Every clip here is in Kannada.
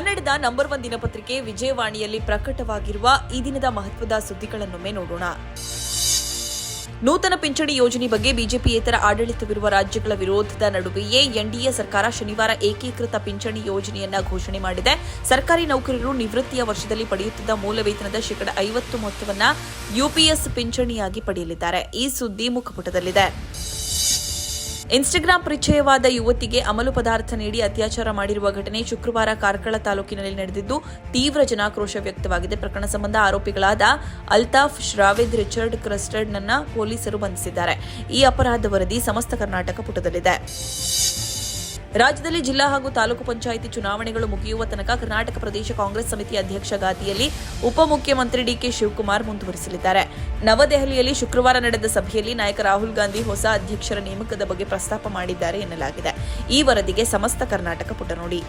ಕನ್ನಡದ ನಂಬರ್ ಒನ್ ದಿನಪತ್ರಿಕೆ ವಿಜಯವಾಣಿಯಲ್ಲಿ ಪ್ರಕಟವಾಗಿರುವ ಈ ದಿನದ ಮಹತ್ವದ ಸುದ್ದಿಗಳನ್ನೊಮ್ಮೆ ನೋಡೋಣ. ನೂತನ ಪಿಂಚಣಿ ಯೋಜನೆ ಬಗ್ಗೆ ಬಿಜೆಪಿಯೇತರ ಆಡಳಿತವಿರುವ ರಾಜ್ಯಗಳ ವಿರೋಧದ ನಡುವೆಯೇ ಎನ್ಡಿಎ ಸರ್ಕಾರ ಶನಿವಾರ ಏಕೀಕೃತ ಪಿಂಚಣಿ ಯೋಜನೆಯನ್ನ ಘೋಷಣೆ ಮಾಡಿದೆ. ಸರ್ಕಾರಿ ನೌಕರರು ನಿವೃತ್ತಿಯ ವರ್ಷದಲ್ಲಿ ಪಡೆಯುತ್ತಿದ್ದ ಮೂಲ ವೇತನದ ಶೇಕಡ ಐವತ್ತು ಮೊತ್ತವನ್ನ ಯುಪಿಎಸ್ ಪಿಂಚಣಿಯಾಗಿ ಪಡೆಯಲಿದ್ದಾರೆ. ಈ ಸುದ್ದಿ ಮುಖಪುಟದಲ್ಲಿದೆ. ಇನ್ಸ್ಟಾಗ್ರಾಂ ಪರಿಚಯವಾದ ಯುವತಿಗೆ ಅಮಲು ಪದಾರ್ಥ ನೀಡಿ ಅತ್ಯಾಚಾರ ಮಾಡಿರುವ ಘಟನೆ ಶುಕ್ರವಾರ ಕಾರ್ಕಳ ತಾಲೂಕಿನಲ್ಲಿ ನಡೆದಿದ್ದು ತೀವ್ರ ಜನಾಕ್ರೋಶ ವ್ಯಕ್ತವಾಗಿದೆ. ಪ್ರಕರಣ ಸಂಬಂಧ ಆರೋಪಿಗಳಾದ ಅಲ್ತಾಫ್, ಶ್ರಾವಿದ್, ರಿಚರ್ಡ್, ಕ್ರಸ್ಟರ್ಡ್ನನ್ನ ಪೊಲೀಸರು ಬಂಧಿಸಿದ್ದಾರೆ. ಈ ಅಪರಾಧ ವರದಿ ಸಮಸ್ತ ಕರ್ನಾಟಕ ಪುಟದಲ್ಲಿದೆ. ರಾಜ್ಯದಲ್ಲಿ ಜಿಲ್ಲಾ ಹಾಗೂ ತಾಲೂಕು ಪಂಚಾಯಿತಿ ಚುನಾವಣೆಗಳು ಮುಗಿಯುವ ತನಕ ಕರ್ನಾಟಕ ಪ್ರದೇಶ ಕಾಂಗ್ರೆಸ್ ಸಮಿತಿ ಅಧ್ಯಕ್ಷ ಗಾದಿಯಲ್ಲಿ ಉಪಮುಖ್ಯಮಂತ್ರಿ ಡಿಕೆ ಶಿವಕುಮಾರ್ ಮುಂದುವರಿಸಲಿದ್ದಾರೆ. ನವದೆಹಲಿಯಲ್ಲಿ ಶುಕ್ರವಾರ ನಡೆದ ಸಭೆಯಲ್ಲಿ ನಾಯಕ ರಾಹುಲ್ ಗಾಂಧಿ ಹೊಸ ಅಧ್ಯಕ್ಷರ ನೇಮಕದ ಬಗ್ಗೆ ಪ್ರಸ್ತಾಪ ಮಾಡಿದ್ದಾರೆ ಎನ್ನಲಾಗಿದೆ. ಈ ವರದಿಗೆ ಸಮಸ್ತ ಕರ್ನಾಟಕ ಪುಟ ನೋಡಿ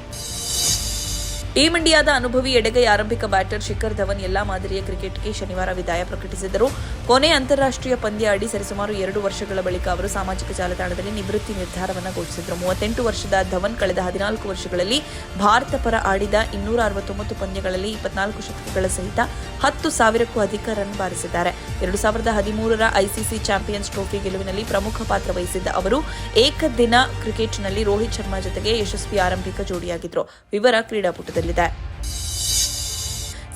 ಟೀಂ ಇಂಡಿಯಾದ ಅನುಭವಿ ಎಡಗೈ ಆರಂಭಿಕ ಬ್ಯಾಟರ್ ಶಿಖರ್ ಧವನ್ ಎಲ್ಲಾ ಮಾದರಿಯ ಕ್ರಿಕೆಟ್ಗೆ ಶನಿವಾರ ವಿದಾಯ ಪ್ರಕಟಿಸಿದರು. ಕೊನೆ ಅಂತಾರಾಷ್ಟ್ರೀಯ ಪಂದ್ಯ ಅಡಿ ಸರಿಸುಮಾರು ಎರಡು ವರ್ಷಗಳ ಬಳಿಕ ಅವರು ಸಾಮಾಜಿಕ ಜಾಲತಾಣದಲ್ಲಿ ನಿವೃತ್ತಿ ನಿರ್ಧಾರವನ್ನು ಘೋಷಿಸಿದರು. ಮೂವತ್ತೆಂಟು ವರ್ಷದ ಧವನ್ ಕಳೆದ ಹದಿನಾಲ್ಕು ವರ್ಷಗಳಲ್ಲಿ ಭಾರತ ಪರ ಆಡಿದ ಇನ್ನೂರ ಅರವತ್ತೊಂಬತ್ತು ಪಂದ್ಯಗಳಲ್ಲಿ ಇಪ್ಪತ್ನಾಲ್ಕು ಶತಕಗಳ ಸಹಿತ ಹತ್ತು ಸಾವಿರಕ್ಕೂ ಅಧಿಕ ರನ್ ಬಾರಿಸಿದ್ದಾರೆ. ಎರಡು ಸಾವಿರದ ಹದಿಮೂರರ ಐಸಿಸಿ ಚಾಂಪಿಯನ್ಸ್ ಟ್ರೋಫಿ ಗೆಲುವಿನಲ್ಲಿ ಪ್ರಮುಖ ಪಾತ್ರ ವಹಿಸಿದ್ದ ಅವರು ಏಕದಿನ ಕ್ರಿಕೆಟ್ನಲ್ಲಿ ರೋಹಿತ್ ಶರ್ಮಾ ಜೊತೆಗೆ ಯಶಸ್ವಿ ಆರಂಭಿಕ ಜೋಡಿಯಾಗಿದ್ದರು ವಿವರ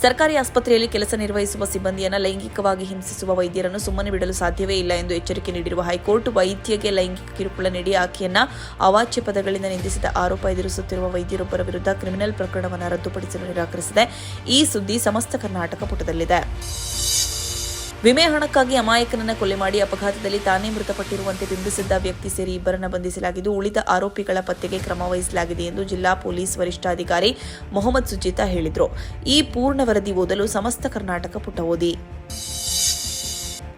ಸರ್ಕಾರಿ ಆಸ್ಪತ್ರೆಯಲ್ಲಿ ಕೆಲಸ ನಿರ್ವಹಿಸುವ ಸಿಬ್ಬಂದಿಯನ್ನು ಲೈಂಗಿಕವಾಗಿ ಹಿಂಸಿಸುವ ವೈದ್ಯರನ್ನು ಸುಮ್ಮನೆ ಬಿಡಲು ಸಾಧ್ಯವೇ ಇಲ್ಲ ಎಂದು ಎಚ್ಚರಿಕೆ ನೀಡಿರುವ ಹೈಕೋರ್ಟ್ ವೈದ್ಯಗೆ ಲೈಂಗಿಕ ಕಿರುಕುಳ ನೀಡಿ ಆಕೆಯನ್ನು ಅವಾಚ್ಯ ಪದಗಳಿಂದ ನಿಂದಿಸಿದ ಆರೋಪ ಎದುರಿಸುತ್ತಿರುವ ವೈದ್ಯರೊಬ್ಬರ ವಿರುದ್ಧ ಕ್ರಿಮಿನಲ್ ಪ್ರಕರಣವನ್ನು ರದ್ದುಪಡಿಸಲು ನಿರಾಕರಿಸಿದೆ. ಈ ಸುದ್ದಿ ಸಮಸ್ತ ಕರ್ನಾಟಕ ಪುಟದಲ್ಲಿದೆ. ವಿಮೆ ಹಣಕ್ಕಾಗಿ ಅಮಾಯಕನನ್ನ ಕೊಲೆ ಮಾಡಿ ಅಪಘಾತದಲ್ಲಿ ತಾನೇ ಮೃತಪಟ್ಟಿರುವಂತೆ ಬಿಂಬಿಸಿದ್ದ ವ್ಯಕ್ತಿ ಸೇರಿ ಇಬ್ಬರನ್ನ ಬಂಧಿಸಲಾಗಿದ್ದು, ಉಳಿದ ಆರೋಪಿಗಳ ಪತ್ತೆಗೆ ಕ್ರಮ ವಹಿಸಲಾಗಿದೆ ಎಂದು ಜಿಲ್ಲಾ ಪೊಲೀಸ್ ವರಿಷ್ಠಾಧಿಕಾರಿ ಮೊಹಮ್ಮದ್ ಸುಜಿತಾ ಹೇಳಿದರು. ಈ ಪೂರ್ಣ ವರದಿ ಓದಲು ಸಮಸ್ತ ಕರ್ನಾಟಕ ಪುಟ ಓದಿ.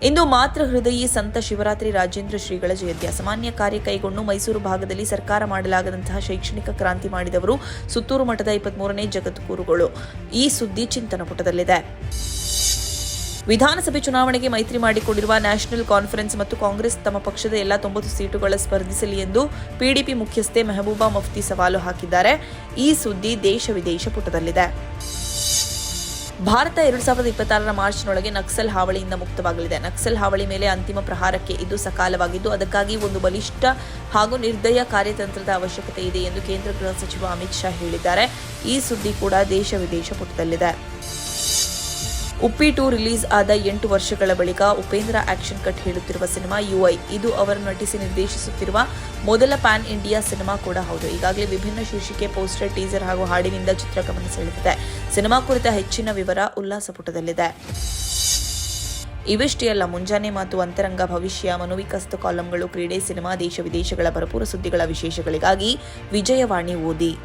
ಇಂದು ಮಾತೃ ಹೃದಯಿ ಸಂತ ಶಿವರಾತ್ರಿ ರಾಜೇಂದ್ರ ಶ್ರೀಗಳ ಜಯಂತಿ. ಅಸಾಮಾನ್ಯ ಕಾರ್ಯ ಕೈಗೊಂಡು ಮೈಸೂರು ಭಾಗದಲ್ಲಿ ಸರ್ಕಾರ ಮಾಡಲಾಗದಂತಹ ಶೈಕ್ಷಣಿಕ ಕ್ರಾಂತಿ ಮಾಡಿದವರು ಸುತ್ತೂರು ಮಠದ ಇಪ್ಪತ್ಮೂರನೇ ಜಗದ್ಗುರುಗಳು. ಈ ಸುದ್ದಿ ಚಿಂತನ ಪುಟದಲ್ಲಿದೆ. ವಿಧಾನಸಭೆ ಚುನಾವಣೆಗೆ ಮೈತ್ರಿ ಮಾಡಿಕೊಂಡಿರುವ ನ್ಯಾಷನಲ್ ಕಾನ್ಫರೆನ್ಸ್ ಮತ್ತು ಕಾಂಗ್ರೆಸ್ ತಮ್ಮ ಪಕ್ಷದ ಎಲ್ಲ ತೊಂಬತ್ತು ಸೀಟುಗಳ ಸ್ಪರ್ಧಿಸಲಿ ಎಂದು ಪಿಡಿಪಿ ಮುಖ್ಯಸ್ಥೆ ಮೆಹಬೂಬಾ ಮುಫ್ತಿ ಸವಾಲು ಹಾಕಿದ್ದಾರೆ. ಈ ಸುದ್ದಿ ದೇಶ ವಿದೇಶ ಪುಟದಲ್ಲಿದೆ. ಭಾರತ ಎರಡು ಸಾವಿರದ ಇಪ್ಪತ್ತಾರರ ಮಾರ್ಚ್ನೊಳಗೆ ನಕ್ಸಲ್ ಹಾವಳಿಯಿಂದ ಮುಕ್ತವಾಗಲಿದೆ. ನಕ್ಸಲ್ ಹಾವಳಿ ಮೇಲೆ ಅಂತಿಮ ಪ್ರಹಾರಕ್ಕೆ ಇದು ಸಕಾಲವಾಗಿದ್ದು, ಅದಕ್ಕಾಗಿ ಒಂದು ಬಲಿಷ್ಠ ಹಾಗೂ ನಿರ್ದಯ ಕಾರ್ಯತಂತ್ರದ ಅವಶ್ಯಕತೆ ಇದೆ ಎಂದು ಕೇಂದ್ರ ಗೃಹ ಸಚಿವ ಅಮಿತ್ ಶಾ ಹೇಳಿದ್ದಾರೆ. ಈ ಸುದ್ದಿ ಕೂಡ ದೇಶ ವಿದೇಶ ಪುಟದಲ್ಲಿದೆ. ಉಪ್ಪಿ ಟು ರಿಲೀಸ್ ಆದ ಎಂಟು ವರ್ಷಗಳ ಬಳಿಕ ಉಪೇಂದ್ರ ಆಕ್ಷನ್ ಕಟ್ ಹೇಳುತ್ತಿರುವ ಸಿನಿಮಾ ಯುಐ. ಇದು ಅವರು ನಟಿಸಿ ನಿರ್ದೇಶಿಸುತ್ತಿರುವ ಮೊದಲ ಪ್ಯಾನ್ ಇಂಡಿಯಾ ಸಿನಿಮಾ ಕೂಡ ಹೌದು. ಈಗಾಗಲೇ ವಿಭಿನ್ನ ಶೀರ್ಷಿಕೆ, ಪೋಸ್ಟರ್, ಟೀಸರ್ ಹಾಗೂ ಹಾಡಿನಿಂದ ಚಿತ್ರ ಗಮನ ಸೆಳೆದಿದೆ. ಸಿನಿಮಾ ಕುರಿತ ಹೆಚ್ಚಿನ ವಿವರ ಉಲ್ಲಾಸ ಪುಟದಲ್ಲಿದೆ. ಇವಿಷ್ಟೇ ಅಲ್ಲ, ಮುಂಜಾನೆ ಮಾತು ಅಂತರಂಗ ಭವಿಷ್ಯ ಮನುವಿಕಸ್ತ ಕಾಲಂಗಳು, ಕ್ರೀಡೆ, ಸಿನಿಮಾ, ದೇಶ ವಿದೇಶಗಳ ಭರಪೂರ ಸುದ್ದಿಗಳ ವಿಶೇಷಗಳಿಗಾಗಿ ವಿಜಯವಾಣಿ ಓದಿ.